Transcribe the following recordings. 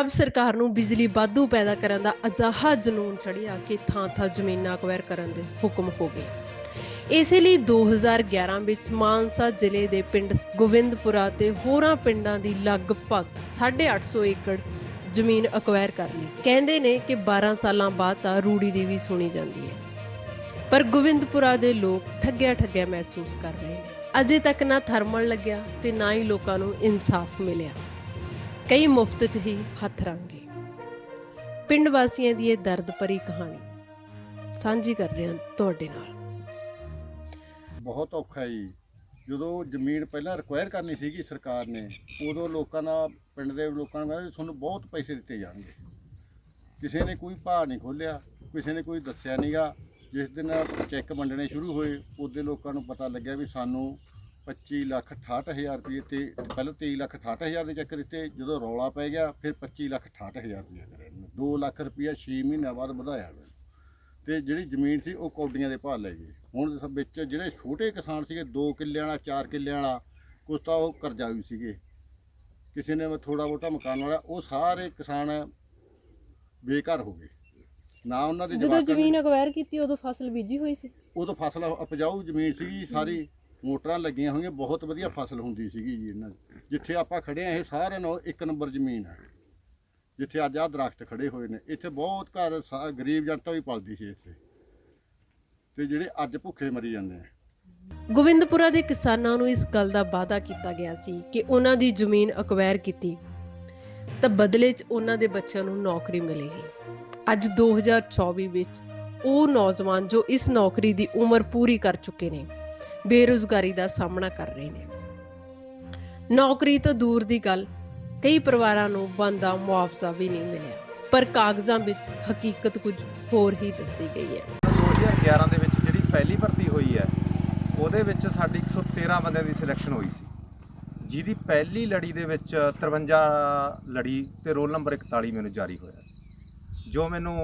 ਪੰਜਾਬ ਸਰਕਾਰ ਨੂੰ ਬਿਜਲੀ ਵਾਧੂ ਪੈਦਾ ਕਰਨ ਦਾ ਅਜਾਹਾ ਜਨੂਨ ਚੜਿਆ ਕਿ ਥਾਂ-ਥਾਂ ਜ਼ਮੀਨਾਂ ਅਕਵਾਇਰ ਕਰਨ ਦੇ ਹੁਕਮ ਹੋ ਗਏ। ਇਸੇ ਲਈ 2011 ਵਿੱਚ ਮਾਨਸਾ ਜ਼ਿਲ੍ਹੇ ਦੇ ਪਿੰਡ ਗੋਵਿੰਦਪੁਰਾ ਤੇ ਹੋਰਾਂ ਪਿੰਡਾਂ ਦੀ ਲਗਭਗ 850 ਏਕੜ ਜ਼ਮੀਨ ਅਕਵਾਇਰ ਕਰ ਲਈ। ਕਹਿੰਦੇ ਨੇ ਕਿ 12 ਸਾਲਾਂ ਬਾਅਦ ਤਾਂ ਰੂੜੀ ਦੀ ਵੀ ਸੁਣੀ ਜਾਂਦੀ ਹੈ। ਪਰ ਗੋਵਿੰਦਪੁਰਾ ਦੇ ਲੋਕ ਠੱਗਿਆ ਠੱਗਿਆ ਮਹਿਸੂਸ ਕਰ ਰਹੇ ਨੇ। ਅਜੇ ਤੱਕ ਨਾ ਥਰਮਲ ਲੱਗਿਆ ਤੇ ਨਾ ਹੀ ਲੋਕਾਂ ਨੂੰ ਇਨਸਾਫ ਮਿਲਿਆ। ਕਈ ਮੁਫਤ 'ਚ ਹੀ ਹੱਥ ਰੰਗੇ ਪਿੰਡ ਵਾਸੀਆਂ ਦੀ ਇਹ ਦਰਦ ਭਰੀ ਕਹਾਣੀ ਸਾਂਝੀ ਕਰ ਰਹੇ ਹਾਂ ਤੁਹਾਡੇ ਨਾਲ। ਬਹੁਤ ਔਖਾ ਜੀ। ਜਦੋਂ ਜ਼ਮੀਨ ਪਹਿਲਾਂ ਰਿਕੁਆਇਰ ਕਰਨੀ ਸੀਗੀ ਸਰਕਾਰ ਨੇ, ਉਦੋਂ ਲੋਕਾਂ ਦਾ, ਪਿੰਡ ਦੇ ਲੋਕਾਂ ਨੂੰ ਕਹਿੰਦਾ ਤੁਹਾਨੂੰ ਬਹੁਤ ਪੈਸੇ ਦਿੱਤੇ ਜਾਣਗੇ। ਕਿਸੇ ਨੇ ਕੋਈ ਭਾਅ ਨਹੀਂ ਖੋਲਿਆ ਕਿਸੇ ਨੇ ਕੋਈ ਦੱਸਿਆ ਨਹੀਂਗਾ ਜਿਸ ਦਿਨ ਚੈੱਕ ਵੰਡਣੇ ਸ਼ੁਰੂ ਹੋਏ, ਉਹਦੇ ਲੋਕਾਂ ਨੂੰ ਪਤਾ ਲੱਗਿਆ ਵੀ ਸਾਨੂੰ 25 ਲੱਖ 68 ਹਜ਼ਾਰ ਰੁਪਏ ਤੇ ਪਹਿਲਾਂ 23 ਲੱਖ 68 ਹਜ਼ਾਰ ਦੇ ਚੱਕ ਦਿੱਤੇ ਜਦੋਂ ਰੌਲਾ ਪੈ ਗਿਆ ਫਿਰ 25 ਲੱਖ 68 ਹਜ਼ਾਰ ਰੁਪਏ ਕਰੇ 2 ਲੱਖ ਰੁਪਇਆ 6 ਮਹੀਨਿਆਂ ਬਾਅਦ ਵਧਾਇਆ ਗਿਆ ਤੇ ਜਿਹੜੀ ਜ਼ਮੀਨ ਸੀ ਉਹ ਕੌਡੀਆਂ ਦੇ ਭਾਅ ਲੈ ਗਏ। ਹੁਣ ਵਿੱਚ ਜਿਹੜੇ ਛੋਟੇ ਕਿਸਾਨ ਸੀਗੇ 2 ਕਿੱਲਿਆਂ ਵਾਲਾ 4 ਕਿੱਲਿਆਂ ਵਾਲਾ ਕੁਛ ਤਾਂ ਉਹ ਕਰਜ਼ਾ ਵੀ ਸੀਗੇ। ਕਿਸੇ ਨੇ ਥੋੜਾ ਬਹੁਤਾ ਮਕਾਨ ਵਾਲਾ ਉਹ ਸਾਰੇ ਕਿਸਾਨ ਬੇਘਰ ਹੋ ਗਏ। ਨਾ ਉਹਨਾਂ ਦੇ ਜਦੋਂ ਜ਼ਮੀਨ ਅਕਵਾਇਰ ਕੀਤੀ ਉਦੋਂ ਫਸਲ ਬੀਜੀ ਹੋਈ ਸੀ? ਉਦੋਂ ਫਸਲ ਉਪਜਾਊ ਜ਼ਮੀਨ ਸੀਗੀ ਸਾਰੀ। ਮੋਟਰਾਂ ਲੱਗੀਆਂ ਹੋਈਆਂ, ਬਹੁਤ ਵਧੀਆ ਫਸਲ ਹੁੰਦੀ ਸੀਗੀ ਜੀ ਇਹਨਾਂ ਦੀ। ਜਿੱਥੇ ਆਪਾਂ ਖੜੇ ਆ ਇਹ ਸਾਰਿਆਂ ਨਾਲੋਂ ਇੱਕ ਨੰਬਰ ਜ਼ਮੀਨ ਹੈ। ਜਿੱਥੇ ਅੱਜ ਆਹ ਦਰਖਤ ਖੜੇ ਹੋਏ ਨੇ, ਇੱਥੇ ਬਹੁਤ ਘਰ ਸਾ- ਗਰੀਬ ਜਨਤਾ ਵੀ ਪਲਦੀ ਸੀ ਇੱਥੇ। ਤੇ ਜਿਹੜੇ ਅੱਜ ਭੁੱਖੇ ਮਰੀ ਜਾਂਦੇ ਆ। ਗੋਵਿੰਦਪੁਰਾ ਦੇ ਕਿਸਾਨਾਂ ਨੂੰ ਇਸ ਗੱਲ ਦਾ ਵਾਅਦਾ ਕੀਤਾ ਗਿਆ ਸੀ ਕਿ ਉਹਨਾਂ ਦੀ ਜ਼ਮੀਨ ਅਕਵਾਇਰ ਕੀਤੀ, ਤਾਂ ਬਦਲੇ 'ਚ ਉਹਨਾਂ ਦੇ ਬੱਚਿਆਂ ਨੂੰ ਨੌਕਰੀ ਮਿਲੇਗੀ। ਅੱਜ 2024 ਵਿੱਚ ਉਹ ਨੌਜਵਾਨ ਜੋ ਇਸ ਨੌਕਰੀ ਦੀ ਉਮਰ ਪੂਰੀ ਕਰ ਚੁੱਕੇ ਨੇ ਬੇਰੁਜ਼ਗਾਰੀ ਦਾ ਸਾਹਮਣਾ ਕਰ ਰਹੇ ਨੇ। ਨੌਕਰੀ ਤੋਂ ਦੂਰ ਦੀ ਗੱਲ, ਕਈ ਪਰਿਵਾਰਾਂ ਨੂੰ ਬੰਦਾ ਮੁਆਵਜ਼ਾ ਵੀ ਨਹੀਂ ਮਿਲਿਆ, ਪਰ ਕਾਗਜ਼ਾਂ ਵਿੱਚ ਹਕੀਕਤ ਕੁਝ ਹੋਰ ਹੀ ਦੱਸੀ ਗਈ ਹੈ। 2011 ਦੇ ਵਿੱਚ ਜਿਹੜੀ ਪਹਿਲੀ ਭਰਤੀ ਹੋਈ ਹੈ, ਉਹਦੇ ਵਿੱਚ ਸਾਡੀ 113 ਬੰਦਿਆਂ ਦੀ ਸਿਲੈਕਸ਼ਨ ਹੋਈ ਸੀ। ਜਿਹਦੀ ਪਹਿਲੀ ਲੜੀ ਦੇ ਵਿੱਚ 53 ਲੜੀ ਤੇ ਰੋਲ ਨੰਬਰ 41 ਮੈਨੂੰ ਜਾਰੀ ਹੋਇਆ ਜੋ ਮੈਨੂੰ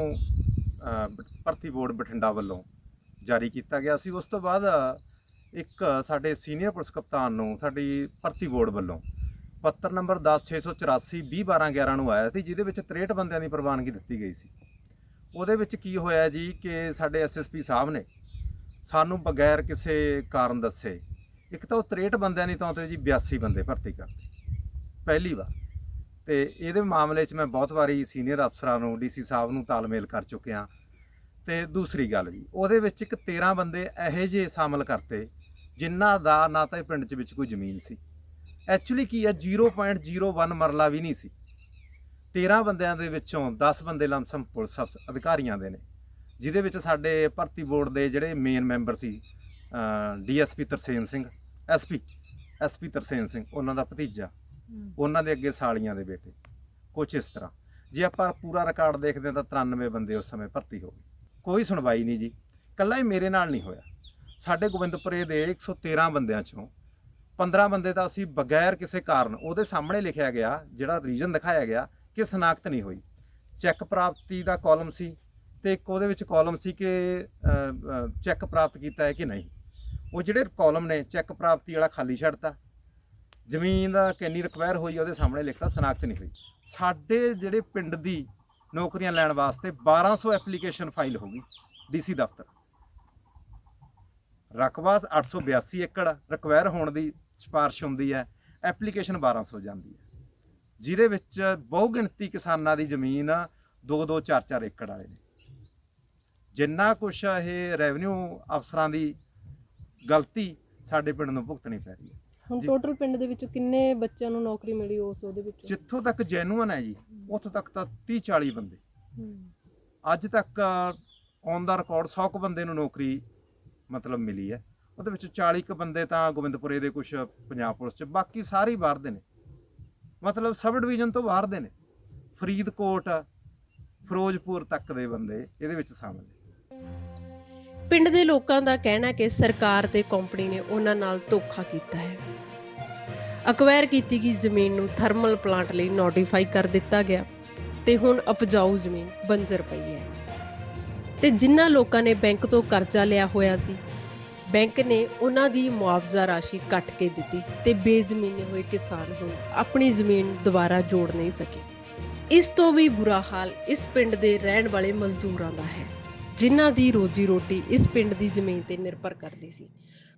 ਭਰਤੀ ਬੋਰਡ ਬਠਿੰਡਾ ਵੱਲੋਂ ਜਾਰੀ ਕੀਤਾ ਗਿਆ ਸੀ। ਉਸ ਤੋਂ ਬਾਅਦ ਇੱਕ ਸਾਡੇ ਸੀਨੀਅਰ ਪੁਲਿਸ ਕਪਤਾਨ ਨੂੰ ਸਾਡੀ ਭਰਤੀ ਬੋਰਡ ਵੱਲੋਂ ਪੱਤਰ ਨੰਬਰ 10684 2012 ਨੂੰ ਆਇਆ ਸੀ, ਜਿਹਦੇ ਵਿੱਚ 63 ਬੰਦਿਆਂ ਦੀ ਪ੍ਰਵਾਨਗੀ ਦਿੱਤੀ ਗਈ ਸੀ। ਉਹਦੇ ਵਿੱਚ ਕੀ ਹੋਇਆ ਜੀ ਕਿ ਸਾਡੇ ਐਸਐਸਪੀ ਸਾਹਿਬ ਨੇ ਸਾਨੂੰ ਬਗੈਰ ਕਿਸੇ ਕਾਰਨ ਦੱਸੇ, ਇੱਕ ਤਾਂ ਉਹ 63 ਬੰਦਿਆਂ ਦੀ ਤਾਂ ਤੇ ਜੀ 82 ਬੰਦੇ ਭਰਤੀ ਕਰਦੇ ਪਹਿਲੀ ਵਾਰ। ਤੇ ਇਹਦੇ ਮਾਮਲੇ 'ਚ ਮੈਂ ਬਹੁਤ ਵਾਰੀ ਸੀਨੀਅਰ ਅਫਸਰਾਂ ਨੂੰ ਡੀਸੀ ਸਾਹਿਬ ਨੂੰ ਤਾਲਮੇਲ ਕਰ ਚੁੱਕਿਆ। ਤੇ ਦੂਸਰੀ ਗੱਲ ਜੀ, ਉਹਦੇ ਵਿੱਚ ਇੱਕ 13 ਬੰਦੇ ਇਹੋ ਜਿਹੇ ਸ਼ਾਮਲ ਕਰਤੇ ਜਿਨ੍ਹਾਂ ਦਾ ਨਾ ਤਾਂ ਇਹ ਪਿੰਡ 'ਚ ਵਿੱਚ ਕੋਈ ਜ਼ਮੀਨ ਸੀ। ਐਕਚੁਅਲੀ ਕੀ ਹੈ 0.01 ਮਰਲਾ ਵੀ ਨਹੀਂ ਸੀ। 13 ਬੰਦਿਆਂ ਦੇ ਵਿੱਚੋਂ 10 ਬੰਦੇ ਲੰਸਮ ਪੁਲਿਸ ਅਧਿਕਾਰੀਆਂ ਦੇ ਨੇ ਜਿਹਦੇ ਵਿੱਚ ਸਾਡੇ ਭਰਤੀ ਬੋਰਡ ਦੇ ਜਿਹੜੇ ਮੇਨ ਮੈਂਬਰ ਸੀ DSP Tarsem Singh SP SP Tarsem Singh ਉਹਨਾਂ ਦਾ ਭਤੀਜਾ ਉਹਨਾਂ ਦੇ ਅੱਗੇ ਸਾਲੀਆਂ ਦੇ ਬੇਟੇ ਕੁਛ ਇਸ ਤਰ੍ਹਾਂ। ਜੇ ਆਪਾਂ ਪੂਰਾ ਰਿਕਾਰਡ ਦੇਖਦੇ ਹਾਂ ਤਾਂ 93 ਬੰਦੇ ਉਸ ਸਮੇਂ ਭਰਤੀ ਹੋ ਗਏ। ਕੋਈ ਸੁਣਵਾਈ ਨਹੀਂ ਜੀ। ਕੱਲਾ ਹੀ ਮੇਰੇ ਨਾਲ ਨਹੀਂ ਹੋਇਆ। ਸਾਡੇ ਗੋਬਿੰਦਪੁਰੇ ਦੇ 113 ਬੰਦਿਆਂ ਚੋਂ 15 ਬੰਦੇ ਤਾਂ ਅਸੀਂ ਬਗੈਰ ਕਿਸੇ ਕਾਰਨ, ਉਹਦੇ ਸਾਹਮਣੇ ਲਿਖਿਆ ਗਿਆ, ਜਿਹੜਾ ਰੀਜਨ ਦਿਖਾਇਆ ਗਿਆ ਕਿ ਸਨਾਖਤ ਨਹੀਂ ਹੋਈ। ਚੈੱਕ ਪ੍ਰਾਪਤੀ ਦਾ ਕਾਲਮ ਸੀ ਤੇ ਇੱਕ ਉਹਦੇ ਵਿੱਚ ਕਾਲਮ ਸੀ ਕਿ ਚੈੱਕ ਪ੍ਰਾਪਤ ਕੀਤਾ ਹੈ ਕਿ ਨਹੀਂ। ਉਹ ਜਿਹੜੇ ਕਾਲਮ ਨੇ, ਚੈੱਕ ਪ੍ਰਾਪਤੀ ਵਾਲਾ ਖਾਲੀ ਛੱਡਤਾ। ਜ਼ਮੀਨ ਦਾ ਕਿੰਨੀ ਰਿਕਵਾਇਰ ਹੋਈ, ਉਹਦੇ ਸਾਹਮਣੇ ਲਿਖਤਾ ਸਨਾਖਤ ਨਹੀਂ ਹੋਈ। ਸਾਡੇ ਜਿਹੜੇ ਪਿੰਡ ਦੀ ਨੌਕਰੀਆਂ ਲੈਣ ਵਾਸਤੇ 1200 ਐਪਲੀਕੇਸ਼ਨ ਫਾਈਲ ਹੋ ਗਈ ਡੀਸੀ ਦਫ਼ਤਰ। ਰਕਬਾ 882 ਏਕੜ ਰਿਕਵਾਇਰ ਹੋਣ ਦੀ ਸਿਫਾਰਿਸ਼ ਹੁੰਦੀ ਹੈ ਐਪਲੀਕੇਸ਼ਨ 1200 ਜਾਂਦੀ ਹੈ। ਜਿਹਦੇ ਵਿੱਚ ਬਹੁ ਗਿਣਤੀ ਕਿਸਾਨਾਂ ਦੀ ਜ਼ਮੀਨ 2-2 4-4 ਏਕੜ ਵਾਲੇ ਨੇ। ਜਿੰਨਾ ਕੁਛ ਇਹ ਰੈਵਨਿਊ ਅਫਸਰਾਂ ਦੀ ਗਲਤੀ ਸਾਡੇ ਪਿੰਡ ਨੂੰ ਭੁਗਤਣੀ ਪੈ ਰਹੀ ਹੈ। ਹੁਣ। ਟੋਟਲ ਪਿੰਡ ਦੇ ਵਿੱਚੋਂ ਕਿੰਨੇ ਬੱਚਿਆਂ ਨੂੰ ਨੌਕਰੀ ਮਿਲੀ ਉਸ ਉਹਦੇ ਵਿੱਚ? ਜਿੱਥੋਂ ਤੱਕ ਜੈਨੂਅਨ ਹੈ ਜੀ ਉੱਥੋਂ ਤੱਕ ਤਾਂ 30 40 ਬੰਦੇ। ਅੱਜ ਤੱਕ ਔਨ ਦਾ ਰਿਕਾਰਡ 100 ਕੁ ਬੰਦੇ ਨੂੰ ਨੌਕਰੀ ਮਤਲਬ ਮਿਲੀ ਹੈ। ਉਹਦੇ ਵਿੱਚ 40 ਕੁ ਬੰਦੇ ਤਾਂ ਗੋਬਿੰਦਪੁਰੇ ਦੇ ਕੁਝ ਪੰਜਾਬ ਪੁਲਿਸ ਚ, ਬਾਕੀ ਸਾਰੇ ਹੀ ਬਾਹਰ ਦੇ ਨੇ। ਮਤਲਬ ਸਬ ਡਿਵੀਜ਼ਨ ਤੋਂ ਬਾਹਰ ਦੇ ਨੇ। ਫਰੀਦਕੋਟ, ਫਿਰੋਜ਼ਪੁਰ ਤੱਕ ਦੇ ਬੰਦੇ ਇਹਦੇ ਵਿੱਚ ਸ਼ਾਮਲ ਨੇ। ਪਿੰਡ ਦੇ ਲੋਕਾਂ ਦਾ ਕਹਿਣਾ ਕਿ ਸਰਕਾਰ ਤੇ ਕੰਪਨੀ ਨੇ ਉਹਨਾਂ ਨਾਲ ਧੋਖਾ ਕੀਤਾ ਹੈ। ਅਕਵਾਇਰ ਕੀਤੀ ਗਈ ਜ਼ਮੀਨ ਨੂੰ ਥਰਮਲ ਪਲਾਂਟ ਲਈ ਨੋਟੀਫਾਈ ਕਰ ਦਿੱਤਾ ਗਿਆ ਤੇ ਹੁਣ ਉਪਜਾਊ ਜ਼ਮੀਨ ਬੰਜਰ ਪਈ ਹੈ। ਤੇ ਜਿਨ੍ਹਾਂ ਲੋਕਾਂ ਨੇ ਬੈਂਕ ਤੋਂ ਕਰਜ਼ਾ ਲਿਆ ਹੋਇਆ ਸੀ। ਬੈਂਕ ਨੇ ਉਹਨਾਂ ਦੀ ਮੁਆਵਜ਼ਾ ਰਾਸ਼ੀ ਕੱਟ ਕੇ ਦਿੱਤੀ ਤੇ ਬੇਜ਼ਮੀਨੇ ਹੋਏ ਕਿਸਾਨ ਹੁਣ ਆਪਣੀ ਜ਼ਮੀਨ ਦੁਬਾਰਾ ਜੋੜ ਨਹੀਂ ਸਕੇ। ਇਸ ਤੋਂ ਵੀ ਬੁਰਾ ਹਾਲ ਇਸ ਪਿੰਡ ਦੇ ਰਹਿਣ ਵਾਲੇ ਮਜ਼ਦੂਰਾਂ ਦਾ ਹੈ, ਜਿਨ੍ਹਾਂ ਦੀ ਰੋਜੀ ਰੋਟੀ ਇਸ ਪਿੰਡ ਦੀ ਜ਼ਮੀਨ ਤੇ ਨਿਰਭਰ ਕਰਦੀ ਸੀ।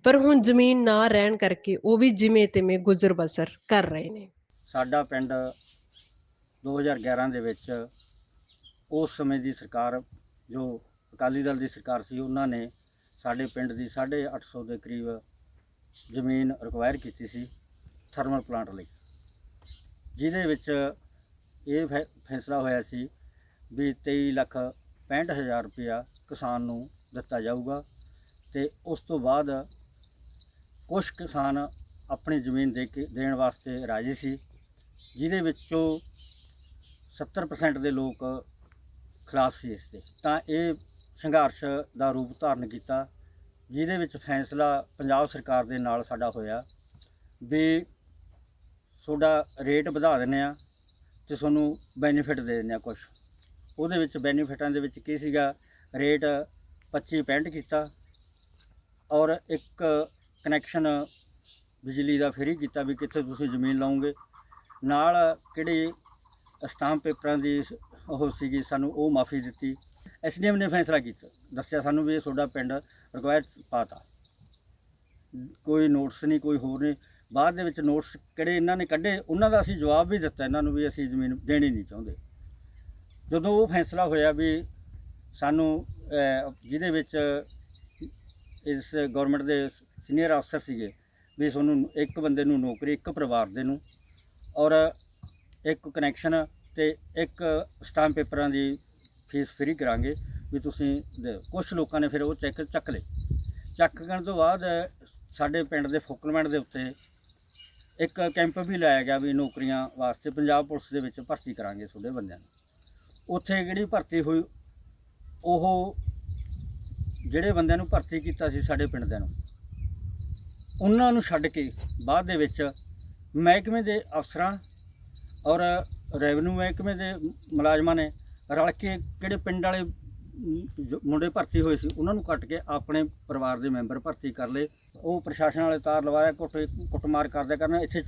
ਪਰ ਹੁਣ ਜ਼ਮੀਨ ਨਾ ਰਹਿਣ ਕਰਕੇ ਉਹ ਵੀ ਜਿਵੇਂ ਤਿਵੇਂ ਗੁਜ਼ਰ ਬਸਰ ਕਰ ਰਹੇ ਨੇ। ਸਾਡਾ ਪਿੰਡ 2011 ਦੇ ਵਿੱਚ ਉਸ ਸਮੇਂ ਦੀ ਸਰਕਾਰ ਜੋ ਅਕਾਲੀ ਦਲ ਦੀ ਸਰਕਾਰ ਸੀ, ਉਹਨਾਂ ਨੇ ਸਾਡੇ ਪਿੰਡ ਦੀ 850 ਦੇ ਕਰੀਬ ਜ਼ਮੀਨ ਰਿਕਵਾਇਰ ਕੀਤੀ ਸੀ ਥਰਮਲ ਪਲਾਂਟ ਲਈ। ਜਿਹਦੇ ਵਿੱਚ ਇਹ ਫੈ- ਫੈਸਲਾ ਹੋਇਆ ਸੀ ਵੀ 23 ਲੱਖ 65 ਹਜ਼ਾਰ ਰੁਪਇਆ ਕਿਸਾਨ ਨੂੰ ਦਿੱਤਾ ਜਾਊਗਾ ਤੇ ਉਸ ਤੋਂ ਬਾਅਦ ਕੁਝ ਕਿਸਾਨ ਆਪਣੀ ਜ਼ਮੀਨ ਦੇ ਕੇ, ਦੇਣ ਵਾਸਤੇ ਰਾਜੀ ਸੀ, ਜਿਹਦੇ ਵਿੱਚੋਂ 70% ਦੇ ਲੋਕ ਖਿਲਾਫ ਸੀ ਇਸ ਦੇ ਤਾਂ ਇਹ ਸੰਘਰਸ਼ ਦਾ ਰੂਪ ਧਾਰਨ ਕੀਤਾ, ਜਿਹਦੇ ਵਿੱਚ ਫੈਸਲਾ ਪੰਜਾਬ ਸਰਕਾਰ ਦੇ ਨਾਲ ਸਾਡਾ ਹੋਇਆ ਵੀ ਤੁਹਾਡਾ ਰੇਟ ਵਧਾ ਦਿੰਦੇ ਆ ਤੇ ਤੁਹਾਨੂੰ ਬੈਨੀਫਿਟ ਦੇ ਦਿੰਦੇ ਆ ਕੁਝ ਉਹਦੇ ਵਿੱਚ ਬੈਨੀਫਿਟਾਂ ਦੇ ਵਿੱਚ ਕੀ ਸੀਗਾ? ਰੇਟ 25 65 ਕੀਤਾ ਔਰ ਇੱਕ ਕਨੈਕਸ਼ਨ ਬਿਜਲੀ ਦਾ ਫ੍ਰੀ ਕੀਤਾ ਵੀ ਕਿੱਥੇ ਤੁਸੀਂ ਜ਼ਮੀਨ ਲਾਓਗੇ। ਨਾਲ ਕਿਹੜੀ ਸਟਾਂਪ ਪੇਪਰਾਂ ਦੀ ਉਹ ਸੀਗੀ, ਸਾਨੂੰ ਉਹ ਮਾਫੀ ਦਿੱਤੀ। ਐਸਡੀਐਮ ਨੇ ਫੈਸਲਾ ਕੀਤਾ। ਦੱਸਿਆ ਸਾਨੂੰ ਵੀ ਇਹ ਤੁਹਾਡਾ ਪਿੰਡ ਰਿਕਵਾਇਰ ਪਾਤਾ। ਕੋਈ ਨੋਟਿਸ ਨਹੀਂ, ਕੋਈ ਹੋਰ ਨਹੀਂ। ਬਾਅਦ ਦੇ ਵਿੱਚ ਨੋਟਿਸ ਕਿਹੜੇ ਇਹਨਾਂ ਨੇ ਕੱਢੇ, ਉਹਨਾਂ ਦਾ ਅਸੀਂ ਜਵਾਬ ਵੀ ਦਿੱਤਾ ਇਹਨਾਂ ਨੂੰ ਵੀ ਅਸੀਂ ਜ਼ਮੀਨ ਦੇਣੀ ਨਹੀਂ ਚਾਹੁੰਦੇ। ਜਦੋਂ ਉਹ ਫੈਸਲਾ ਹੋਇਆ ਵੀ ਸਾਨੂੰ ਜਿਹਦੇ ਵਿੱਚ ਇਸ ਗਵਰਨਮੈਂਟ ਦੇ ਸੀਨੀਅਰ ਅਫਸਰ ਸੀਗੇ, ਵੀ ਤੁਹਾਨੂੰ ਇੱਕ ਬੰਦੇ ਨੂੰ ਨੌਕਰੀ, ਇੱਕ ਪਰਿਵਾਰ ਦੇ ਨੂੰ ਔਰ ਇੱਕ ਕਨੈਕਸ਼ਨ ਤੇ ਇੱਕ ਸਟਾਂਪ ਪੇਪਰਾਂ ਦੀ ਫੀਸ ਫ੍ਰੀ ਕਰਾਂਗੇ ਵੀ ਤੁਸੀਂ ਕੁਝ ਲੋਕਾਂ ਨੇ ਫਿਰ ਉਹ ਚੈੱਕ ਚੱਕ ਲਏ। ਚੱਕ ਕਰਨ ਤੋਂ ਬਾਅਦ ਸਾਡੇ ਪਿੰਡ ਦੇ ਫੋਕਲਮੈਂਟ ਦੇ ਉੱਤੇ ਇੱਕ ਕੈਂਪ ਵੀ ਲਾਇਆ ਗਿਆ ਵੀ ਨੌਕਰੀਆਂ ਵਾਸਤੇ ਪੰਜਾਬ ਪੁਲਿਸ ਦੇ ਵਿੱਚ ਭਰਤੀ ਕਰਾਂਗੇ ਤੁਹਾਡੇ ਬੰਦਿਆਂ ਨੂੰ। ਉੱਥੇ ਜਿਹੜੀ ਭਰਤੀ ਹੋਈ, ਉਹ ਜਿਹੜੇ ਬੰਦਿਆਂ ਨੂੰ ਭਰਤੀ ਕੀਤਾ ਸੀ ਸਾਡੇ ਪਿੰਡ ਦੇ ਨੂੰ, ਉਹਨਾਂ ਨੂੰ ਛੱਡ ਕੇ ਬਾਅਦ ਦੇ ਵਿੱਚ ਮਹਿਕਮੇ ਦੇ ਅਫਸਰਾਂ ਔਰ ਰੈਵਨਿਊ ਮਹਿਕਮੇ ਦੇ ਮੁਲਾਜ਼ਮਾਂ ਨੇ ਰਲ ਕੇ ਕਿਹੜੇ ਪਿੰਡ ਵਾਲੇ ਜੋ ਮੁੰਡੇ ਭਰਤੀ ਹੋਏ ਸੀ ਉਹਨਾਂ ਨੂੰ ਕੱਟ ਕੇ ਆਪਣੇ ਪਰਿਵਾਰ ਦੇ ਮੈਂਬਰ ਭਰਤੀ ਕਰ ਲਏ। ਉਹ ਪ੍ਰਸ਼ਾਸਨ ਵਾਲੇ ਤਾਰ ਲਵਾਇਆ ਕੁੱਟ ਕੁੱਟਮਾਰ ਕਰਦੇ ਕਰਨ ਇੱਥੇ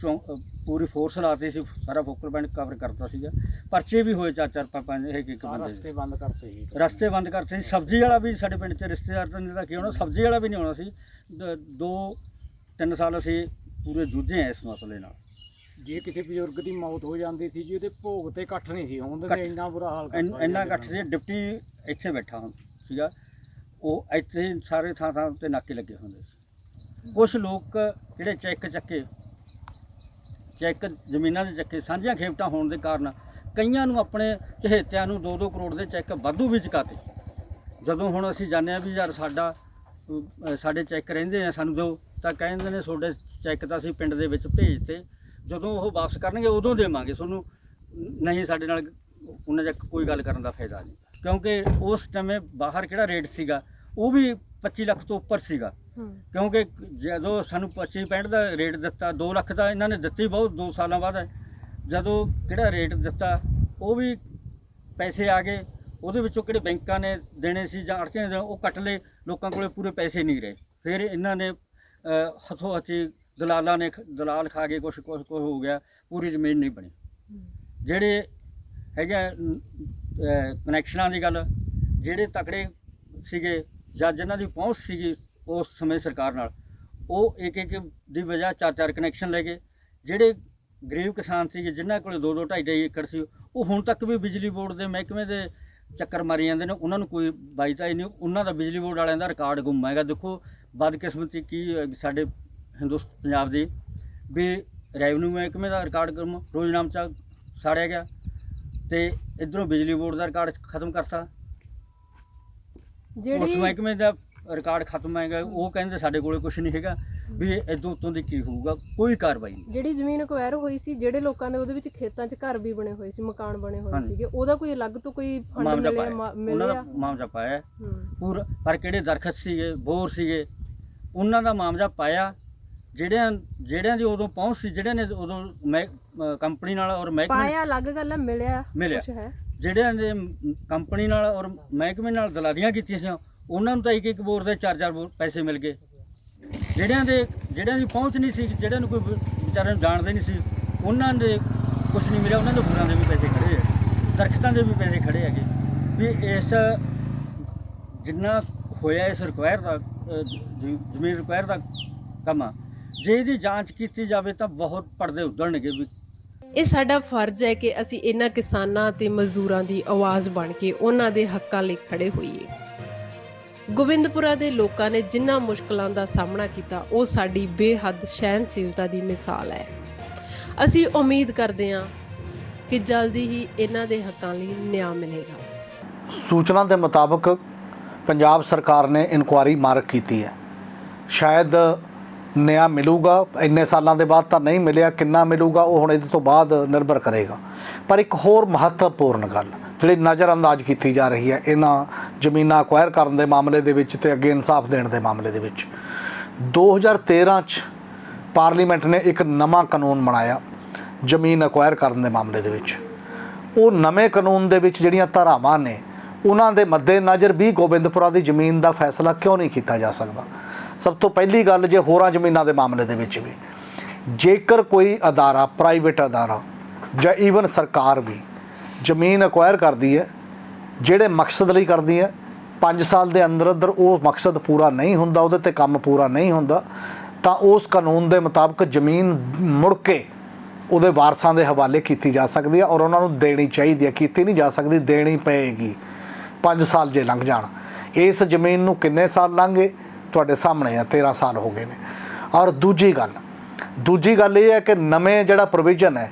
ਪੂਰੀ ਫੋਰਸ ਲਾਤੀ ਸੀ ਸਾਰਾ ਫੋਕਲ ਪੁਆਇੰਟ ਕਵਰ ਕਰਤਾ ਸੀਗਾ। ਪਰਚੇ ਵੀ ਹੋਏ ਚਾਰ ਚਾਰ ਪੰਜ ਇੱਕ ਇੱਕ ਬੰਦੇ ਰਸਤੇ ਬੰਦ ਕਰਤੇ ਸੀ। ਰਸਤੇ ਬੰਦ ਕਰਤੇ ਸੀ। ਸਬਜ਼ੀ ਵਾਲਾ ਵੀ ਸਾਡੇ ਪਿੰਡ 'ਚ ਰਿਸ਼ਤੇਦਾਰ ਤਾਂ ਨਹੀਂ ਦਾ ਕੀ ਹੋਣਾ ਸਬਜ਼ੀ ਵਾਲਾ ਵੀ ਨਹੀਂ ਆਉਣਾ ਸੀ। ਦ- ਦੋ ਤਿੰਨ ਸਾਲ ਅਸੀਂ ਪੂਰੇ ਜੂਝੇ ਆ ਇਸ ਮਸਲੇ ਨਾਲ। ਜੇ ਕਿਸੇ ਬਜ਼ੁਰਗ ਦੀ ਮੌਤ ਹੋ ਜਾਂਦੀ ਸੀ ਜੀ ਉਹਦੇ ਭੋਗ ਤੇ ਇਕੱਠ ਨਹੀਂ ਸੀ ਹੁੰਦੇ ਇਕੱਠ- ਇੰਨਾ ਬੁਰਾ ਹਾਲ ਇੰਨ- ਇੰਨਾ ਇਕੱਠ ਸੀ ਡਿਪਟੀ ਇੱਥੇ ਬੈਠਾ ਹੁਣ ਸੀਗਾ। ਉਹ ਇੱਥੇ ਹੀ ਸਾਰੇ ਥਾਂ ਥਾਂ ਤੇ ਨਾਕੇ ਲੱਗੇ ਹੁੰਦੇ ਸੀ। ਕੁਝ ਲੋਕ ਜਿਹੜੇ ਚੈੱਕ ਚੱਕੇ ਚੈੱਕ ਜ਼ਮੀਨਾਂ ਦੇ ਚੱਕੇ ਸਾਂਝੀਆਂ ਖੇਪਟਾਂ ਹੋਣ ਦੇ ਕਾਰਨ ਕਈਆਂ ਨੂੰ ਆਪਣੇ ਚਹੇਤਿਆਂ ਨੂੰ 2-2 ਕਰੋੜ ਦੇ ਚੈੱਕ ਵਾਧੂ ਵੀ ਚੁਕਾਤੇ। ਜਦੋਂ ਹੁਣ ਅਸੀਂ ਜਾਣਦੇ ਆ ਵੀ ਯਾਰ ਸਾਡਾ ਅਹ, ਸਾਡੇ ਚੈੱਕ ਰਹਿੰਦੇ ਆ ਸਾਨੂੰ ਦਿਓ ਤਾਂ ਕਹਿੰਦੇ ਨੇ ਤੁਹਾਡੇ ਚੈੱਕ ਤਾਂ ਅਸੀਂ ਪਿੰਡ ਦੇ ਵਿੱਚ ਭੇਜਤੇ। ਜਦੋਂ ਉਹ ਵਾਪਸ ਕਰਨਗੇ ਉਦੋਂ ਦੇਵਾਂਗੇ ਤੁਹਾਨੂੰ। ਨਹੀਂ ਸਾਡੇ ਨਾਲ ਉਹਨਾਂ ਦਾ ਕੋਈ ਗੱਲ ਕਰਨ ਦਾ ਫਾਇਦਾ ਨਹੀਂ। ਕਿਉਂਕਿ ਉਸ ਟਾਈਮੇ ਬਾਹਰ ਕਿਹੜਾ ਰੇਟ ਸੀਗਾ? ਉਹ ਵੀ 25 ਲੱਖ ਤੋਂ ਉੱਪਰ ਸੀਗਾ। ਕਿਉਂਕਿ ਜਦੋਂ ਸਾਨੂੰ 25 65 ਦਾ ਰੇਟ ਦਿੱਤਾ 2 ਲੱਖ ਦਾ ਇਹਨਾਂ ਨੇ ਦਿੱਤੀ ਬਹੁਤ 2 ਸਾਲਾਂ ਬਾਅਦ। ਜਦੋਂ ਕਿਹੜਾ ਰੇਟ ਦਿੱਤਾ ਉਹ ਵੀ ਪੈਸੇ ਆ ਗਏ। ਉਹਦੇ ਵਿੱਚੋਂ ਕਿਹੜੇ ਬੈਂਕਾਂ ਨੇ ਦੇਣੇ ਸੀ ਜਾਂ ਅੜਚੀਆਂ ਦੇ ਉਹ ਕੱਟ ਲਏ। ਲੋਕਾਂ ਕੋਲੇ ਪੂਰੇ ਪੈਸੇ ਨਹੀਂ ਰਹੇ। ਫਿਰ ਇਹਨਾਂ ਨੇ ਹੱਥੋਂ ਹੱਥੀ ਦਲਾਲਾਂ ਨੇ ਖ- ਦਲਾਲ ਖਾ ਕੇ ਕੁਛ ਕੁਛ ਕੁਛ ਹੋ ਗਿਆ, ਪੂਰੀ ਜ਼ਮੀਨ ਨਹੀਂ ਬਣੀ। ਜਿਹੜੇ ਹੈਗੇ ਕਨੈਕਸ਼ਨਾਂ ਦੀ ਗੱਲ, ਜਿਹੜੇ ਤਕੜੇ ਸੀਗੇ ਜਾਂ ਜਿਨ੍ਹਾਂ ਦੀ ਪਹੁੰਚ ਸੀਗੀ ਉਸ ਸਮੇਂ ਸਰਕਾਰ ਨਾਲ, ਉਹ ਇੱਕ ਇੱਕ ਦੀ ਵਜ੍ਹਾ ਚਾਰ ਚਾਰ ਕਨੈਕਸ਼ਨ ਲੈ ਗਏ ਜਿਹੜੇ ਗਰੀਬ ਕਿਸਾਨ ਸੀਗੇ, ਜਿਨ੍ਹਾਂ ਕੋਲ ਦੋ ਦੋ, ਢਾਈ ਢਾਈ ਏਕੜ ਸੀ, ਉਹ ਹੁਣ ਤੱਕ ਵੀ ਬਿਜਲੀ ਬੋਰਡ ਦੇ ਮਹਿਕਮੇ ਦੇ ਚੱਕਰ ਮਾਰੀ ਜਾਂਦੇ ਨੇ, ਉਹਨਾਂ ਨੂੰ ਕੋਈ ਬਾਈਤਾਈ ਨਹੀਂ, ਉਹਨਾਂ ਦਾ ਬਿਜਲੀ ਬੋਰਡ ਵਾਲਿਆਂ ਦਾ ਰਿਕਾਰਡ ਗੁੰਮ ਹੈਗਾ ਦੇਖੋ, ਬਦਕਿਸਮਤੀ ਕੀ, ਸਾਡੇ ਹਿੰਦੁਸਤਾਨ ਪੰਜਾਬ ਦੀ ਵੀ ਰੈਵਨਿਊ ਮਹਿਕਮੇ ਦਾ ਰਿਕਾਰਡ ਗੁੰਮ ਰੋਜ਼ਨਾਮਚਾ ਸਾੜਿਆ ਗਿਆ ਤੇ ਇਧਰੋਂ ਬਿਜਲੀ ਬੋਰਡ ਦਾ ਰਿਕਾਰਡ ਖਤਮ ਕਰਤਾ। ਉਸ ਜਿਹੜੀ ਮਹਿਕਮੇ ਦਾ ਰਿਕਾਰਡ ਖਤਮ ਹੈਗਾ ਉਹ ਕਹਿੰਦੇ ਸਾਡੇ ਕੋਲੇ ਕੁਝ ਨਹੀਂ ਹੈਗਾ ਵੀ ਇਦੋਂ ਉਤੋਂ ਦੀ ਕੀ ਹੋਊਗਾ ਕੋਈ ਕਾਰਵਾਈ ਨਹੀਂ। ਜਿਹੜੀ ਜ਼ਮੀਨ ਅਕਵਾਇਰ ਹੋਈ ਸੀ ਜਿਹੜੇ ਲੋਕਾਂ ਦੇ ਉਹਦੇ ਵਿੱਚ ਖੇਤਾਂ 'ਚ ਘਰ ਵੀ ਬਣੇ ਹੋਏ ਸੀ ਮਕਾਨ ਬਣੇ ਹੋਏ। ਸੀਗੇ ਉਹਦਾ ਕੋਈ ਅਲੱਗ ਤੋਂ ਕੋਈ ਫੰਡ ਮਿਲਿਆ ਉਹਨਾਂ ਦਾ ਮਾਮਲਾ ਪਾਇਆ। ਪਰ ਕਿਹੜੇ ਦਰਖਤ ਸੀਗੇ ਬੋਰ ਸੀਗੇ ਉਹਨਾਂ ਦਾ ਮਾਮਲਾ ਪਾਇਆ ਜਿਹੜਿਆਂ ਜਿਹੜਿਆਂ ਦੀ ਉਦੋਂ ਪਹੁੰਚ ਸੀ ਜਿਹੜਿਆਂ ਨੇ ਉਦੋਂ ਮੈਂ ਕੰਪਨੀ ਨਾਲ ਔਰ ਮਹਿਕਮੇ ਪਾਇਆ ਅਲੱਗ ਗੱਲ ਹੈ ਮਿਲਿਆ ਮਿਲਿਆ। ਕੁਛ ਹੈ। ਜਿਹੜਿਆਂ ਦੇ ਕੰਪਨੀ ਨਾਲ ਔਰ ਮਹਿਕਮੇ ਨਾਲ ਦਲਾਲੀਆਂ ਕੀਤੀਆਂ ਸੀ ਉਹਨਾਂ ਨੂੰ ਤਾਂ ਇੱਕ ਇੱਕ ਬੋਰ ਦੇ ਚਾਰ ਚਾਰ ਬੋਰ ਪੈਸੇ ਮਿਲ ਗਏ। ਜਿਹੜਿਆਂ ਦੇ ਜਿਹੜਿਆਂ ਦੀ ਪਹੁੰਚ ਨਹੀਂ ਸੀ ਜਿਹੜਿਆਂ ਨੂੰ ਕੋਈ ਵਿਚਾਰਿਆਂ ਨੂੰ ਜਾਣਦੇ ਨਹੀਂ ਸੀ ਉਹਨਾਂ ਦੇ ਕੁਝ ਨਹੀਂ ਮਿਲਿਆ ਉਹਨਾਂ ਦੇ ਬੋਰਾਂ ਦੇ ਵੀ ਪੈਸੇ ਖੜੇ ਆ ਦਰਖਤਾਂ ਦੇ ਵੀ ਪੈਸੇ ਖੜੇ ਹੈਗੇ। ਵੀ ਇਸ ਜਿੰਨਾ ਹੋਇਆ ਇਸ ਰਿਕੁਆਇਰ ਦਾ ਅ, ਜ- ਜ਼ਮੀਨ ਰਿਕੁਆਇਰ ਦਾ ਕੰਮ ਆ ਜੇ ਇਹਦੀ ਜਾਂਚ ਕੀਤੀ ਜਾਵੇ ਤਾਂ ਬਹੁਤ ਪਰਦੇ ਉੱਧੜਨਗੇ ਵੀ। ਇਹ ਸਾਡਾ ਫਰਜ਼ ਹੈ ਕਿ ਅਸੀਂ ਇਹਨਾਂ ਕਿਸਾਨਾਂ ਤੇ ਮਜ਼ਦੂਰਾਂ ਦੀ ਆਵਾਜ਼ ਬਣ ਕੇ ਉਹਨਾਂ ਦੇ ਹੱਕਾਂ ਲਈ ਖੜੇ ਹੋਈਏ। ਗੋਬਿੰਦਪੁਰਾ ਦੇ ਲੋਕਾਂ ਨੇ ਜਿੰਨਾ ਮੁਸ਼ਕਲਾਂ ਦਾ ਸਾਹਮਣਾ ਕੀਤਾ ਉਹ ਸਾਡੀ ਬੇਹੱਦ ਸਹਿਨਸ਼ੀਲਤਾ ਦੀ ਮਿਸਾਲ ਹੈ। ਅਸੀਂ ਉਮੀਦ ਕਰਦੇ ਹਾਂ ਕਿ ਜਲਦੀ ਹੀ ਇਹਨਾਂ ਦੇ ਹੱਕਾਂ ਲਈ ਨਿਆਂ ਮਿਲੇਗਾ। ਸੂਚਨਾ ਦੇ ਮੁਤਾਬਕ ਪੰਜਾਬ ਸਰਕਾਰ ਨੇ ਇਨਕੁਆਰੀ ਮਾਰਕ ਕੀਤੀ ਹੈ। ਸ਼ਾਇਦ ਨਿਆਂ ਮਿਲੂਗਾ, ਇੰਨੇ ਸਾਲਾਂ ਦੇ ਬਾਅਦ ਤਾਂ ਨਹੀਂ ਮਿਲਿਆ, ਕਿੰਨਾ ਮਿਲੂਗਾ, ਉਹ ਹੁਣ ਇਹਦੇ ਤੋਂ ਬਾਅਦ ਨਿਰਭਰ ਕਰੇਗਾ। ਪਰ ਇੱਕ ਹੋਰ ਮਹੱਤਵਪੂਰਨ ਗੱਲ, ਜਿਹੜੀ ਨਜ਼ਰਅੰਦਾਜ਼ ਕੀਤੀ ਜਾ ਰਹੀ ਹੈ, ਇਹਨਾਂ ਜ਼ਮੀਨਾਂ ਅਕਵਾਇਰ ਕਰਨ ਦੇ ਮਾਮਲੇ ਦੇ ਵਿੱਚ ਤੇ ਅੱਗੇ ਇਨਸਾਫ ਦੇਣ ਦੇ ਮਾਮਲੇ ਦੇ ਵਿੱਚ। 2013 ਚ ਪਾਰਲੀਮੈਂਟ ਨੇ ਇੱਕ ਨਵਾਂ ਕਾਨੂੰਨ ਬਣਾਇਆ, ਜ਼ਮੀਨ ਅਕਵਾਇਰ ਕਰਨ ਦੇ ਮਾਮਲੇ ਦੇ ਵਿੱਚ। ਉਹ ਨਵੇਂ ਕਾਨੂੰਨ ਦੇ ਵਿੱਚ ਜਿਹੜੀਆਂ ਧਾਰਾਵਾਂ ਨੇ, ਉਹਨਾਂ ਦੇ ਮੱਦੇਨਜ਼ਰ ਵੀ ਗੋਬਿੰਦਪੁਰਾ ਦੀ ਜ਼ਮੀਨ ਦਾ ਫੈਸਲਾ ਕਿਉਂ ਨਹੀਂ ਕੀਤਾ ਜਾ ਸਕਦਾ? ਸਭ ਤੋਂ ਪਹਿਲੀ ਗੱਲ ਜੇ ਹੋਰਾਂ ਜ਼ਮੀਨਾਂ ਦੇ ਮਾਮਲੇ ਦੇ ਵਿੱਚ ਵੀ, ਜੇਕਰ ਕੋਈ ਅਦਾਰਾ ਪ੍ਰਾਈਵੇਟ ਅਦਾਰਾ ਜਾਂ ਈਵਨ ਸਰਕਾਰ ਵੀ ਜ਼ਮੀਨ ਅਕਵਾਇਰ ਕਰਦੀ ਹੈ, ਜਿਹੜੇ ਮਕਸਦ ਲਈ ਕਰਦੀ ਹੈ 5 ਸਾਲ ਦੇ ਅੰਦਰ ਅੰਦਰ ਉਹ ਮਕਸਦ ਪੂਰਾ ਨਹੀਂ ਹੁੰਦਾ, ਉਹਦੇ ਤੇ ਕੰਮ ਪੂਰਾ ਨਹੀਂ ਹੁੰਦਾ, ਤਾਂ ਉਸ ਕਾਨੂੰਨ ਦੇ ਮੁਤਾਬਕ ਜ਼ਮੀਨ ਮੁੜ ਕੇ ਉਹਦੇ ਵਾਰਸਾਂ ਦੇ ਹਵਾਲੇ ਕੀਤੀ ਜਾ ਸਕਦੀ ਹੈ ਔਰ ਉਹਨਾਂ ਨੂੰ ਦੇਣੀ ਚਾਹੀਦੀ ਹੈ, ਕੀਤੀ ਨਹੀਂ ਜਾ ਸਕਦੀ, ਦੇਣੀ ਪਏਗੀ। 5 ਸਾਲ ਜੇ ਲੰਘ ਜਾਣ, ਇਸ ਜ਼ਮੀਨ ਨੂੰ ਕਿੰਨੇ ਸਾਲ ਲੰਘੇ? ਤੁਹਾਡੇ ਸਾਹਮਣੇ ਆ 13 ਸਾਲ ਹੋ ਗਏ ਨੇ। ਔਰ ਦੂਜੀ ਗੱਲ ਦੂਜੀ ਗੱਲ ਇਹ ਹੈ ਕਿ ਨਵੇਂ ਜਿਹੜਾ ਪ੍ਰੋਵੀਜ਼ਨ ਹੈ,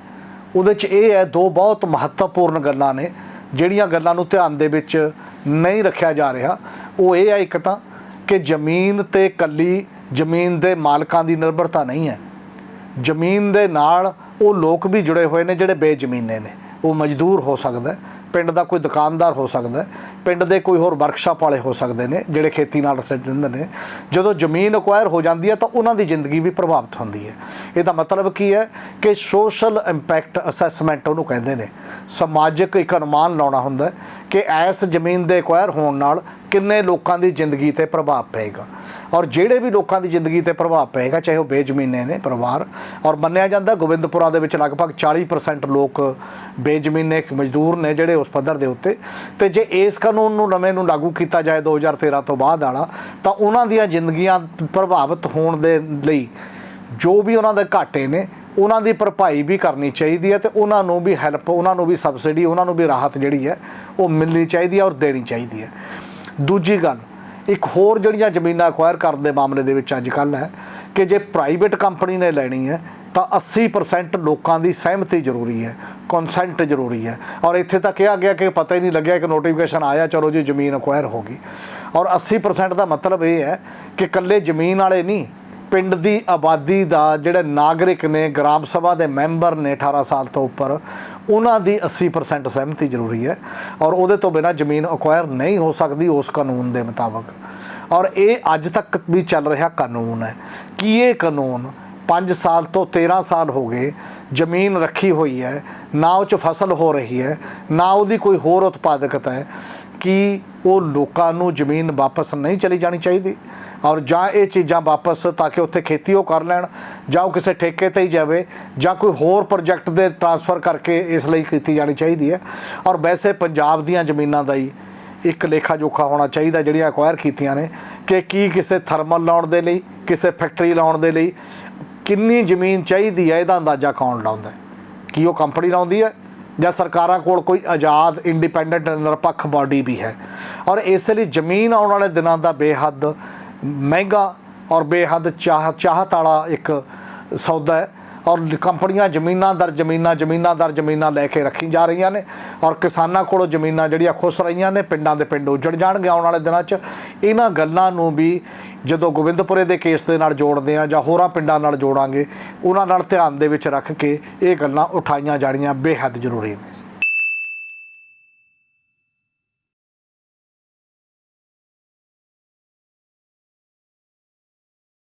ਉਹਦੇ 'ਚ ਇਹ ਹੈ ਦੋ ਬਹੁਤ ਮਹੱਤਵਪੂਰਨ ਗੱਲਾਂ ਨੇ, ਜਿਹੜੀਆਂ ਗੱਲਾਂ ਨੂੰ ਧਿਆਨ ਦੇ ਵਿੱਚ ਨਹੀਂ ਰੱਖਿਆ ਜਾ ਰਿਹਾ। ਉਹ ਇਹ ਹੈ ਇੱਕ ਤਾਂ ਕਿ ਜ਼ਮੀਨ ਤੇ ਕੱਲੀ ਜ਼ਮੀਨ ਦੇ ਮਾਲਕਾਂ ਦੀ ਨਿਰਭਰਤਾ ਨਹੀਂ ਹੈ। ਜ਼ਮੀਨ ਦੇ ਨਾਲ ਉਹ ਲੋਕ ਵੀ ਜੁੜੇ ਹੋਏ ਨੇ ਜਿਹੜੇ ਬੇਜ਼ਮੀਨੇ ਨੇ। ਉਹ ਮਜ਼ਦੂਰ ਹੋ ਸਕਦਾ ਪਿੰਡ ਦਾ ਕੋਈ ਦੁਕਾਨਦਾਰ ਹੋ ਸਕਦਾ ਪਿੰਡ ਦੇ ਕੋਈ ਹੋਰ ਵਰਕਸ਼ਾਪ ਵਾਲੇ ਹੋ ਸਕਦੇ ਨੇ, ਜਿਹੜੇ ਖੇਤੀ ਨਾਲ ਸੰਬੰਧਿਤ ਨੇ। ਜਦੋਂ ਜ਼ਮੀਨ ਅਕਵਾਇਰ ਹੋ ਜਾਂਦੀ ਹੈ, ਤਾਂ ਉਹਨਾਂ ਦੀ ਜ਼ਿੰਦਗੀ ਵੀ ਪ੍ਰਭਾਵਿਤ ਹੁੰਦੀ ਹੈ। ਇਹਦਾ ਮਤਲਬ ਕੀ ਹੈ ਕਿ ਸੋਸ਼ਲ ਇੰਪੈਕਟ ਅਸੈਸਮੈਂਟ ਉਹਨੂੰ ਕਹਿੰਦੇ ਨੇ। ਸਮਾਜਿਕ ਇੱਕ ਅਨੁਮਾਨ ਲਾਉਣਾ ਹੁੰਦਾ ਕਿ ਇਸ ਜ਼ਮੀਨ ਦੇ ਅਕਵਾਇਰ ਹੋਣ ਨਾਲ ਕਿੰਨੇ ਲੋਕਾਂ ਦੀ ਜ਼ਿੰਦਗੀ ਤੇ ਪ੍ਰਭਾਵ ਪਏਗਾ। ਔਰ ਜਿਹੜੇ ਵੀ ਲੋਕਾਂ ਦੀ ਜ਼ਿੰਦਗੀ ਤੇ ਪ੍ਰਭਾਵ ਪਏਗਾ, ਚਾਹੇ ਉਹ ਬੇਜ਼ਮੀਨੇ ਨੇ, ਪਰਿਵਾਰ। ਔਰ ਮੰਨਿਆ ਜਾਂਦਾ ਗੋਬਿੰਦਪੁਰਾ ਦੇ ਵਿੱਚ ਲਗਭਗ 40% ਲੋਕ ਬੇਜ਼ਮੀਨੇ ਮਜ਼ਦੂਰ ਨੇ ਜਿਹੜੇ ਉਸ ਪੱਧਰ ਦੇ ਉੱਤੇ। ਤੇ ਜੇ ਇਸ ਕਾਨੂੰਨ ਨੂੰ ਨਵੇਂ ਨੂੰ ਲਾਗੂ ਕੀਤਾ ਜਾਏ 2013 ਤੋਂ ਬਾਅਦ ਵਾਲਾ, ਤਾਂ ਉਹਨਾਂ ਦੀਆਂ ਜ਼ਿੰਦਗੀਆਂ ਪ੍ਰਭਾਵਿਤ ਹੋਣ ਦੇ ਲਈ ਜੋ ਵੀ ਉਹਨਾਂ ਦੇ ਘਾਟੇ ਨੇ, ਉਹਨਾਂ ਦੀ ਭਰਪਾਈ ਵੀ ਕਰਨੀ ਚਾਹੀਦੀ ਹੈ ਤੇ ਉਹਨਾਂ ਨੂੰ ਵੀ ਹੈਲਪ ਉਹਨਾਂ ਨੂੰ ਵੀ ਸਬਸਿਡੀ ਉਹਨਾਂ ਨੂੰ ਵੀ ਰਾਹਤ ਜਿਹੜੀ ਹੈ, ਉਹ ਮਿਲਣੀ ਚਾਹੀਦੀ ਹੈ ਔਰ ਦੇਣੀ ਚਾਹੀਦੀ ਹੈ। ਦੂਜੀ ਗੱਲ, ਇੱਕ ਹੋਰ ਜਿਹੜੀਆਂ ਜ਼ਮੀਨਾਂ ਅਕਵਾਇਰ ਕਰਨ ਦੇ ਮਾਮਲੇ ਦੇ ਵਿੱਚ ਅੱਜ ਕੱਲ੍ਹ ਹੈ ਕਿ ਜੇ ਪ੍ਰਾਈਵੇਟ ਕੰਪਨੀ ਨੇ ਲੈਣੀ ਹੈ ਤਾਂ 80% ਲੋਕਾਂ ਦੀ ਸਹਿਮਤੀ ਜ਼ਰੂਰੀ ਹੈ ਕੰਸੈਂਟ ਜ਼ਰੂਰੀ ਹੈ। ਔਰ ਇੱਥੇ ਤਾਂ ਕਿਹਾ ਗਿਆ ਕਿ ਪਤਾ ਹੀ ਨਹੀਂ ਲੱਗਿਆ ਕਿ ਨੋਟੀਫਿਕੇਸ਼ਨ ਆਇਆ, ਚਲੋ ਜੀ ਜ਼ਮੀਨ ਅਕਵਾਇਰ ਹੋ ਗਈ। ਔਰ 80% ਦਾ ਮਤਲਬ ਇਹ ਹੈ ਕਿ ਇਕੱਲੇ ਜ਼ਮੀਨ ਵਾਲੇ ਨਹੀਂ, ਪਿੰਡ ਦੀ ਆਬਾਦੀ ਦਾ ਜਿਹੜੇ ਨਾਗਰਿਕ ਨੇ, ਗ੍ਰਾਮ ਸਭਾ ਦੇ ਮੈਂਬਰ ਨੇ 18 ਸਾਲ ਤੋਂ ਉੱਪਰ, ਉਹਨਾਂ ਦੀ 80% ਸਹਿਮਤੀ ਜ਼ਰੂਰੀ ਹੈ। ਔਰ ਉਹਦੇ ਤੋਂ ਬਿਨਾ ਜ਼ਮੀਨ ਅਕਵਾਇਰ ਨਹੀਂ ਹੋ ਸਕਦੀ ਉਸ ਕਾਨੂੰਨ ਦੇ ਮੁਤਾਬਕ। ਔਰ ਇਹ ਅੱਜ ਤੱਕ ਵੀ ਚੱਲ ਰਿਹਾ ਕਾਨੂੰਨ ਹੈ। ਕੀ ਇਹ ਕਾਨੂੰਨ? 5 ਸਾਲ ਤੋਂ 13 ਸਾਲ ਹੋ ਗਏ ਜ਼ਮੀਨ ਰੱਖੀ ਹੋਈ ਹੈ, ਨਾ ਉਹ ਚ ਫਸਲ ਹੋ ਰਹੀ ਹੈ, ਨਾ ਉਹਦੀ ਕੋਈ ਹੋਰ ਉਤਪਾਦਕਤਾ ਹੈ, ਕਿ ਉਹ ਲੋਕਾਂ ਨੂੰ ਜ਼ਮੀਨ ਵਾਪਸ ਨਹੀਂ ਚਲੀ ਜਾਣੀ ਚਾਹੀਦੀ ਔਰ ਜਾਂ ਇਹ ਚੀਜ਼ਾਂ ਵਾਪਸ ਤਾਂ ਕਿ ਉੱਥੇ ਖੇਤੀ ਉਹ ਕਰ ਲੈਣ ਜਾਂ ਉਹ ਕਿਸੇ ਠੇਕੇ ਤੇ ਹੀ ਜਾਵੇ ਜਾਂ ਕੋਈ ਹੋਰ ਪ੍ਰੋਜੈਕਟ ਦੇ ਟਰਾਂਸਫਰ ਕਰਕੇ ਇਸ ਲਈ ਕੀਤੀ ਜਾਣੀ ਚਾਹੀਦੀ ਹੈ ਔਰ ਵੈਸੇ ਪੰਜਾਬ ਦੀਆਂ ਜ਼ਮੀਨਾਂ ਦਾ ਹੀ ਇੱਕ ਲੇਖਾ ਜੋਖਾ ਹੋਣਾ ਚਾਹੀਦਾ ਜਿਹੜੀਆਂ ਅਕਵਾਇਰ ਕੀਤੀਆਂ ਨੇ ਕਿ ਕੀ ਕਿਸੇ ਥਰਮਲ ਲਾਉਣ ਦੇ ਲਈ, ਕਿਸੇ ਫੈਕਟਰੀ ਲਾਉਣ ਦੇ ਲਈ ਕਿੰਨੀ ਜ਼ਮੀਨ ਚਾਹੀਦੀ ਹੈ, ਇਹਦਾ ਅੰਦਾਜ਼ਾ ਕੌਣ ਲਾਉਂਦਾ ਹੈ? ਕੀ ਉਹ ਕੰਪਨੀ ਲਾਉਂਦੀ ਹੈ ਜਾਂ ਸਰਕਾਰਾਂ ਕੋਲ ਕੋਈ ਆਜ਼ਾਦ ਇੰਡੀਪੈਂਡੈਂਟ ਨਿਰਪੱਖ ਬਾਡੀ ਵੀ ਹੈ? ਔਰ ਇਸ ਲਈ ਜ਼ਮੀਨ ਆਉਣ ਵਾਲੇ ਦਿਨਾਂ ਦਾ ਬੇਹੱਦ ਮਹਿੰਗਾ ਔਰ ਬੇਹੱਦ ਚਾਹ ਚਾਹਤ ਵਾਲਾ ਇੱਕ ਸੌਦਾ ਹੈ। ਔਰ ਕੰਪਨੀਆਂ ਜ਼ਮੀਨਾਂ ਦਰ ਜ਼ਮੀਨਾਂ ਜ਼ਮੀਨਾਂ ਦਰ ਜ਼ਮੀਨਾਂ ਲੈ ਕੇ ਰੱਖੀ ਜਾ ਰਹੀਆਂ ਨੇ ਔਰ ਕਿਸਾਨਾਂ ਕੋਲੋਂ ਜ਼ਮੀਨਾਂ ਜਿਹੜੀਆਂ ਖੁੱਸ ਰਹੀਆਂ ਨੇ, ਪਿੰਡਾਂ ਦੇ ਪਿੰਡ ਉਜੜ ਜਾਣਗੇ ਆਉਣ ਵਾਲੇ ਦਿਨਾਂ 'ਚ। ਇਹਨਾਂ ਗੱਲਾਂ ਨੂੰ ਵੀ ਜਦੋਂ ਗੋਬਿੰਦਪੁਰੇ ਦੇ ਕੇਸ ਦੇ ਨਾਲ ਜੋੜਦੇ ਆ ਜਾਂ ਹੋਰਾਂ ਪਿੰਡਾਂ ਨਾਲ ਜੋੜਾਂਗੇ, ਉਹਨਾਂ ਨਾਲ ਧਿਆਨ ਦੇ ਵਿੱਚ ਰੱਖ ਕੇ ਇਹ ਗੱਲਾਂ ਉਠਾਈਆਂ ਜਾਣੀਆਂ ਬੇਹੱਦ ਜ਼ਰੂਰੀ ਨੇ।